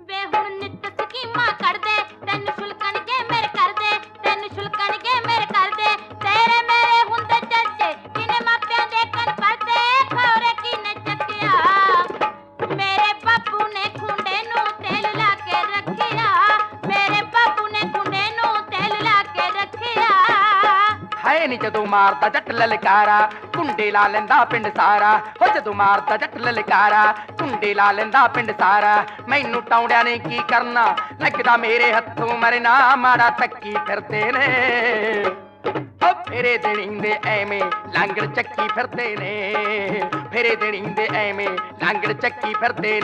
ਵੇ ਹੁਣ ਨਿੱਤ ਸਕੀਮਾਂ ਕੱਢਦੇ ਤੈਨੂੰ ਹੈ ਨੀ ਜਦੋਂ ਮਾਰਦਾ ਜੱਟ ਲਲਕਾਰਾ, ਕੁੰਡੇ ਲਾ ਲੈਂਦਾ ਪਿੰਡ ਸਾਰਾ। ਹੋ ਜਦੋਂ ਮਾਰਦਾ ਜੱਟ ਲਲਕਾਰਾ, ਕੁੰਡੇ ਲਾ ਲੈਂਦਾ ਪਿੰਡ ਸਾਰਾ। ਮੈਨੂੰ ਟੌਂਡਿਆਂ ਨੇ ਕੀ ਕਰਨਾ? ਲੱਗਦਾ ਮੇਰੇ ਹੱਥੋਂ ਮਰਨਾ, ਮਾੜਾ ਤੱਕੀ ਫਿਰਦੇ ਨੇ। ਓ ਫੇਰੇ ਦੇਣੀ ਦੇ ਐਵੇਂ ਲਾਂਗੜ ਚੱਕੀ ਫਿਰਦੇ ਨੇ। ਫੇਰੇ ਦੇਣੀ ਦੇ ਐਵੇਂ ਲਾਂਗੜ ਚੱਕੀ ਫਿਰਦੇ